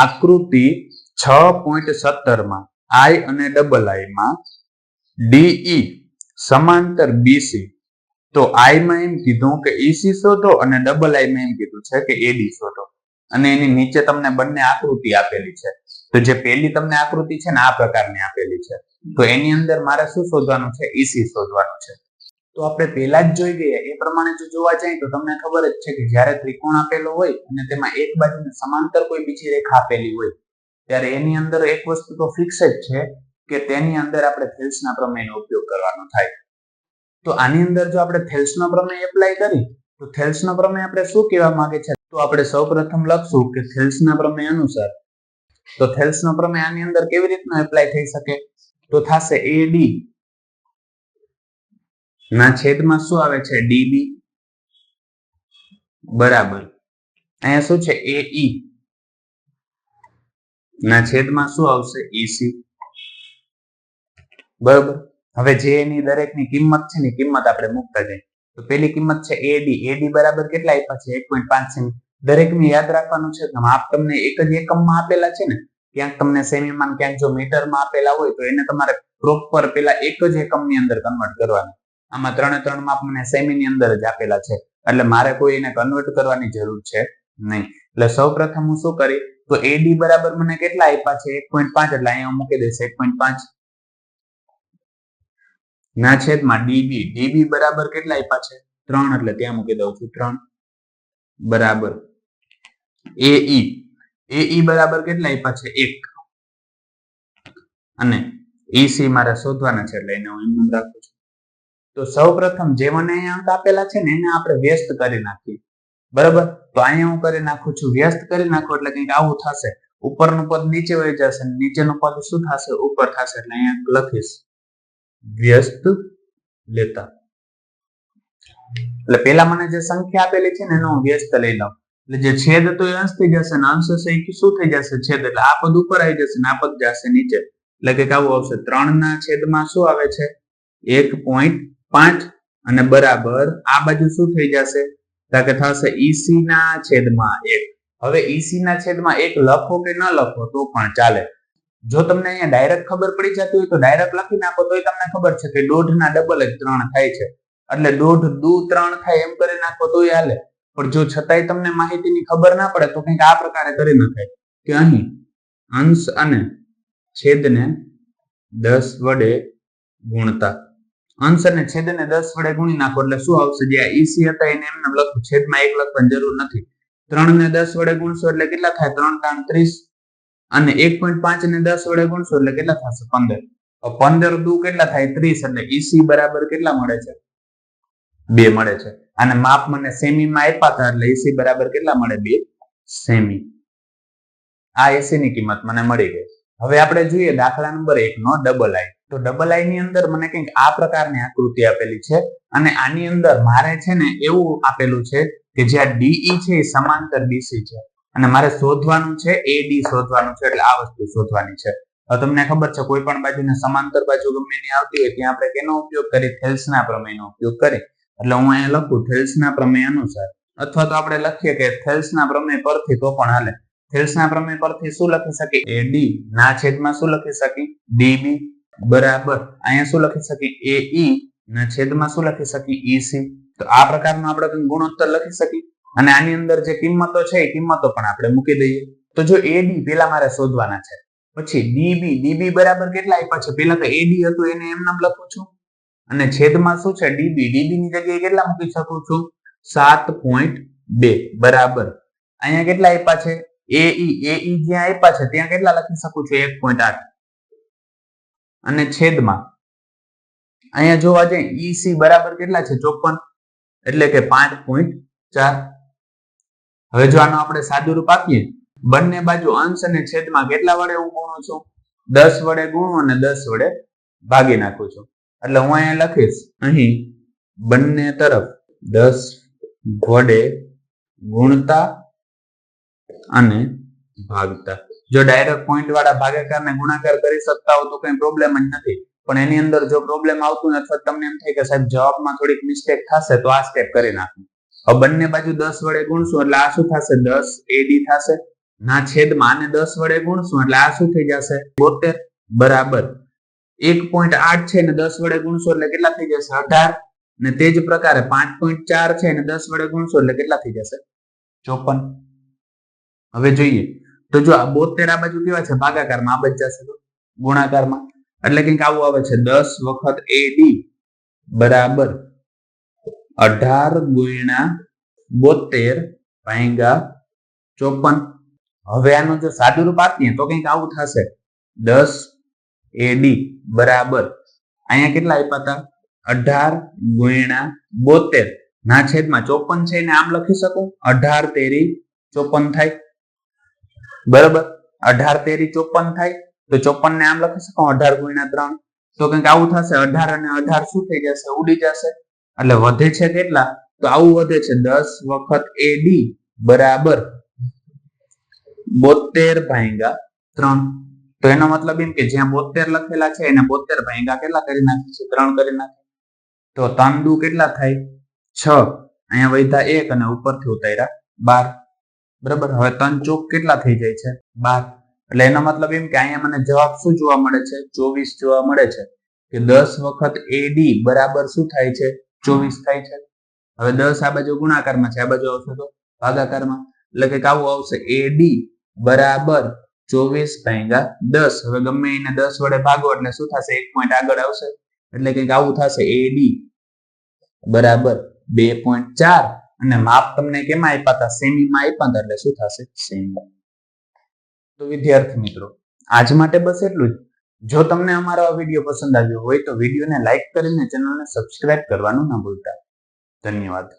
આકૃતિ છ પોઈન્ટ સત્તરમાં આઈ અને ડબલ આઈમાં ડીઈ સમાંતર બીસી. તો આઈમાં એમ કીધું કે ઈસી શોધો અને ડબલ આઈમાં એમ કીધું છે કે એડી શોધો. અને એની નીચે તમને બંને આકૃતિ આપેલી છે. તો જે પહેલી તમને આકૃતિ છે ને આ પ્રકારની આપેલી છે. તો એની અંદર મારે શું શોધવાનું છે? ઈસી શોધવાનું છે. તો આપણે પહેલા જ જોઈ ગયા. એ પ્રમાણે જો જોવા જાય તો તમને ખબર જ છે કે જ્યારે ત્રિકોણ આપેલો હોય અને તેમાં એક બાજુને સમાંતર કોઈ બીજી રેખા આપેલી હોય, ત્યારે એની અંદર એક વસ્તુ તો ફિક્સ જ છે કે તેની અંદર આપણે થેલ્સના પ્રમેયનો ઉપયોગ કરવાનો થાય. તો આની અંદર જો આપણે થેલ્સનો પ્રમેય એપ્લાય કરી, તો થેલ્સનો પ્રમેય આપણે શું કહેવા માંગે છે? તો આપણે સૌપ્રથમ લખશું કે થેલ્સના પ્રમેય અનુસાર. તો થેલ્સનો પ્રમેય આની અંદર કેવી રીતનો એપ્લાય થઈ શકે? તો થશે એડી ના છેદમાં શું આવે છે? ડીબી? બરાબર. અહીંયા શું છે? એઈ ના છેદમાં શું આવશે? ઈસી બરાબર. હવે જે એની દરેકની કિંમત છે ને કિંમત આપણે મૂકતા જઈએ. તો પેલી કિંમત છે એડી એડી બરાબર કેટલા આપ્યા છે? એક પોઈન્ટ પાંચ સેમી. દરેકને યાદ રાખવાનું છે કે આપ તમને એક જ એકમમાં આપેલા છે ને, ક્યાંક તમને સેમીમાં ક્યાંક જો મીટરમાં આપેલા હોય તો એને તમારે પ્રોપર પેલા એક જ એકમની અંદર કન્વર્ટ કરવાનું. આમાં ત્રણે ત્રણ માપ મને સેમીની અંદર જ આપેલા છે. એટલે મારે કોઈ એને કન્વર્ટ કરવાની જરૂર છે નહીં. એટલે સૌ પ્રથમ હું શું કરી? તો એડી બરાબર મને કેટલા આપ્યા છે? એક પોઈન્ટ પાંચ એટલે અહીંયા મૂકી દેશે એક પોઈન્ટ પાંચ. ના છેદમાં ડીબી. ડીબી બરાબર કેટલા આપ્યા છે? ત્રણ એટલે ત્યાં મૂકી દઉં છું, ત્રણ. બરાબર. એઈ. એઈ બરાબર કેટલા આપ્યા છે? એક. અને ઈસી મારે શોધવાના છે એટલે એને હું એમ રાખું છું. તો સૌ પ્રથમ જે મને અંક આપેલા છે ને એને આપણે વ્યસ્ત કરી નાખીએ. બરાબર? તો અહીંયા હું કરી નાખું છું, વ્યસ્ત કરી નાખું એટલે કંઈક આવું થશે. ઉપરનું પદ નીચે વહી જશે નીચેનું પદ શું થશે? ઉપર થશે એટલે અહીંયા લખીશ. વ્યસ્ત લેતા. એટલે પેલા મને જે સંખ્યા આપેલી છે ને એનો હું વ્યસ્ત લઈ લઉં. એટલે જે છેદ તો એ અંશ થઈ જશે અંશ છે શું થઈ જશે? છેદ. એટલે આ પદ ઉપર આવી જશે ને આ પદ જશે નીચે. એટલે કે આવું આવશે. ત્રણ ના છેદમાં શું આવે છે? એક પોઈન્ટ પાંચ અને બરાબર આ બાજુ શું થઈ જશે? તો કે થશે ઈસી ના છેદમાં એક. હવે ઈસી ના છેદમાં એક લખો કે ન લખો તો પણ ચાલે. જો તમને અહીંયા ડાયરેક્ટ ખબર પડી જતી હોય તો ડાયરેક્ટ લખી નાખો, તોય તમને ખબર છે કે દોઢ ના ડબલ જ ત્રણ થાય છે. એટલે દોઢ દુ ત્રણ થાય એમ કરી નાખો તોય હાલે. પણ જો છતાંય તમને માહિતીની ખબર ના પડે તો કંઈક આ પ્રકારે કરી નખાય કે અહીં અંશ અને છેદને દસ વડે ગુણતા. અંશ અને છેદને દસ વડે ગુણી નાખો એટલે શું આવશે? જે આ ઈસી હતા એને એમને લખું. છેદમાં એક લખવાની જરૂર નથી. ત્રણ ને દસ વડે ગુણશો એટલે કેટલા થાય? ત્રણ ત્રણ ત્રીસ. અને એક પોઈન્ટ પાંચ ને દસ વડે ગુણશો એટલે કેટલા થશે? પંદર. પંદર દુ કેટલા થાય? ત્રીસ. એટલે ઈસી બરાબર કેટલા મળે છે? બે મળે છે. અને માપ મને સેમીમાં આપ્યા હતા એટલે ઈસી બરાબર કેટલા મળે? બે. સેમી. આ એસી ની કિંમત મને મળી ગઈ. હવે આપણે જોઈએ દાખલા નંબર એક નો ડબલ આઈ તો ડબલ આઈ ની અંદર મને કંઈક આ પ્રકારની આકૃતિ આપેલી છે અને આની અંદર મારે છે ને એવું આપેલું છે કે જ્યાં ડીઈ છે એ સમાંતર બીસી છે. અને મારે શોધવાનું છે એડી શોધવાનું છે, એટલે આ વસ્તુ શોધવાની છે. તમને ખબર છે, કોઈ પણ બાજુને સમાંતર બાજુ ગમે એની આવતી હોય, ત્યાં આપણે કેનો ઉપયોગ કરી? થેલ્સના પ્રમેયનો ઉપયોગ કરી. એટલે હું અહીંયા લખું થેલ્સના પ્રમેય અનુસાર. અથવા તો આપણે લખીએ કે થેલ્સના પ્રમેય પરથી તો પણ હાલે. થેલ્સના પ્રમેય પરથી શું લખી શકીએ? એડી ના છેદમાં શું લખી શકીએ? ડીબી બરાબર. અહીંયા શું લખી શકીએ? એઈ ના છેદમાં શું લખી શકીએ? ઈસી તો આ પ્રકારનો આપણે ગુણોત્તર લખી શકીએ. અને આની અંદર જે કિંમતો છે, એ કિંમતો પણ આપણે મૂકી દઈએ. તો જો એડી પેલા મારે શોધવાના છે. પછી ડીબી ડીબી બરાબર કેટલા આપ્યા છે? પેલા તો એડી હતું, એને એમ નામ લખું છું. અને છેદમાં શું છે? ડીબી ડીબી ની જગ્યાએ કેટલા મૂકી શકું છું? સાત પોઈન્ટ બે. બરાબર. અહીંયા કેટલા આપ્યા છે? એઈ એઈ જ્યાં આપ્યા છે, ત્યાં કેટલા લખી શકું છું? એક પોઈન્ટ આઠ. અને છેદમાં. અહીંયા જોવા જઈએ ઈસી બરાબર કેટલા છે? ચોપન. એટલે કે પાંચ પોઈન્ટ ચાર. હવે જો આનો આપણે સાદું રૂપ આપીએ, બંને બાજુ અંશ અને છેદમાં કેટલા વડે હું ગુણું છું? દસ વડે ગુણું અને દસ વડે ભાગી નાખું છું. એટલે હું અહીંયા લખીશ, અહીં બંને તરફ દસ વડે ગુણતા અને ભાગતા. જો ડાયરેક્ટ પોઈન્ટ વાળા ભાગાકારને ગુણાકાર કરી શકતા હો તો કઈ પ્રોબ્લેમ જ નથી. પણ એની અંદર જો પ્રોબ્લેમ આવતું નથી તમને એમ થાય કે સાહેબ જવાબમાં થોડીક મિસ્ટેક થશે તો આ સ્ટેપ કરી નાખું. હવે બંને બાજુ દસ વડે ગુણશું એટલે આ શું થશે? દસ એડી થશે. ના, છેદમાં આને દસ વડે ગુણશું એટલે આ શું થઈ જશે? બોતેર. બરાબર. એક પોઈન્ટ આઠ છે ને દસ વડે ગુણશો એટલે કેટલા થઈ જશે? અઢાર. ને તે જ પ્રકારે પાંચ પોઈન્ટ ચાર છે ને દસ વડે ગુણશો એટલે કેટલા થઈ જશે? ચોપન. હવે જોઈએ. તો જો આ બોતેર આ બાજુ કેવા છે? ભાગાકારમાં. આ બાજુ જશે તો ગુણાકારમાં. એટલે કંઈક આવું આવે છે. દસ વખત એડી બરાબર અઢાર ગુણ્યા બોતેર ભાંગા ચોપન. હવે આનું જો સાદું રૂપ આપીએ તો કંઈક આવું થશે. દસ એડી બરાબર. અહીંયા કેટલા આપ્યા હતા? અઢાર ગુણ્યા બોતેર. ના છેદમાં ચોપન છે ને આમ લખી શકું? અઢાર તેરી ચોપન થાય. બરાબર? અઢાર, તેરી, ચોપન થાય, તો ચોપન ને આમ લખી શકો? અઢાર ગુણ્યા ત્રણ. તો કંઈક આવું થશે, અઢાર અને અઢાર શું થઈ જશે? ઉડી જશે. એટલે વધે છે કેટલા? તો આવું વધે છે. દસ વખત એડી બરાબર. બોતેર ભાંગા ત્રણ. તો એનો મતલબ એમ કે જ્યાં બોતેર લખેલા છે, એને બોતેર ભાંગા કેટલા કરી નાખે છે? ત્રણ કરી નાખે. તો ત્રણ કેટલા થાય? છ. અહીંયા વૈધા એક અને ઉપરથી ઉતાર્યા બાર. બરાબર? હવે ત્રણ ચોક કેટલા થઈ જાય છે? બાર. એટલે એનો મતલબ એમ કે અહીંયા મને જવાબ શું જોવા મળે છે? ચોવીસ જોવા મળે છે. કે દસ વખત એડી બરાબર શું થાય છે? ચોવીસ થાય છે. હવે દસ આ બાજુ ગુણાકારમાં છે. આ બાજુ આવશે તો ભાગાકારમાં. એટલે કે આવું આવશે. એડી બરાબર ચોવીસ ભાગ્યા દસ. હવે ગમે એને દસ વડે ભાગો એટલે શું થશે? એક પોઈન્ટ આગળ આવશે. એટલે કંઈક આવું થશે. એડી બરાબર બે પોઈન્ટ ચાર. અને માપ તમને કેમાં આપ્યા હતા? સેમીમાં આપ્યા હતા એટલે શું થશે? સેમી તો વિદ્યાર્થી મિત્રો, આજ માટે બસ એટલું જ. જો તમને અમારો આ વીડિયો પસંદ આવ્યો હોય તો વિડીયોને લાઈક કરીને ચેનલને સબસ્ક્રાઇબ કરવાનું ના ભૂલતા. ધન્યવાદ.